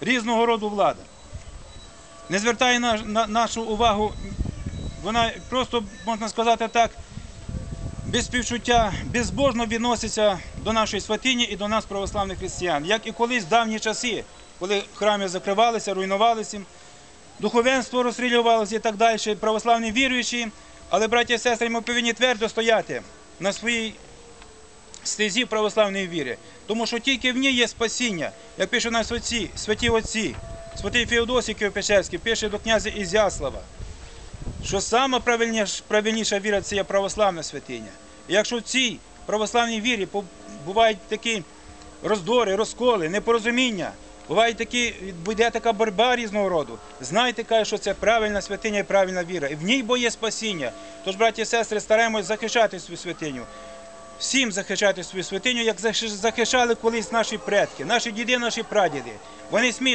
різного роду влада. Не звертає на, на нашу увагу, вона просто, можна сказати так, без співчуття, безбожно відноситься до нашої святині і до нас, православних християн. Як і колись в давні часи, коли храми закривалися, руйнувалися, духовенство розстрілювалося і так далі, православні віруючі, але, браті і сестри, ми повинні твердо стояти на своїй стезі православної віри. Тому що тільки в ній є спасіння. Як пише нас отці, святі отці, святий Феодосій Києво-Печерський, пише до князя Ізяслава, що сама правильніша, віра це є православна святиня. І якщо в цій православній вірі бувають такі роздори, розколи, непорозуміння, буває такі, буде така боротьба різного роду. Знайте, що це правильна святиня і правильна віра. І в ній бо є спасіння. Тож, браті і сестри, стараємось захищати свою святиню. Всім захищати свою святиню, як захищали колись наші предки, наші діди, наші прадіди. Вони сміло.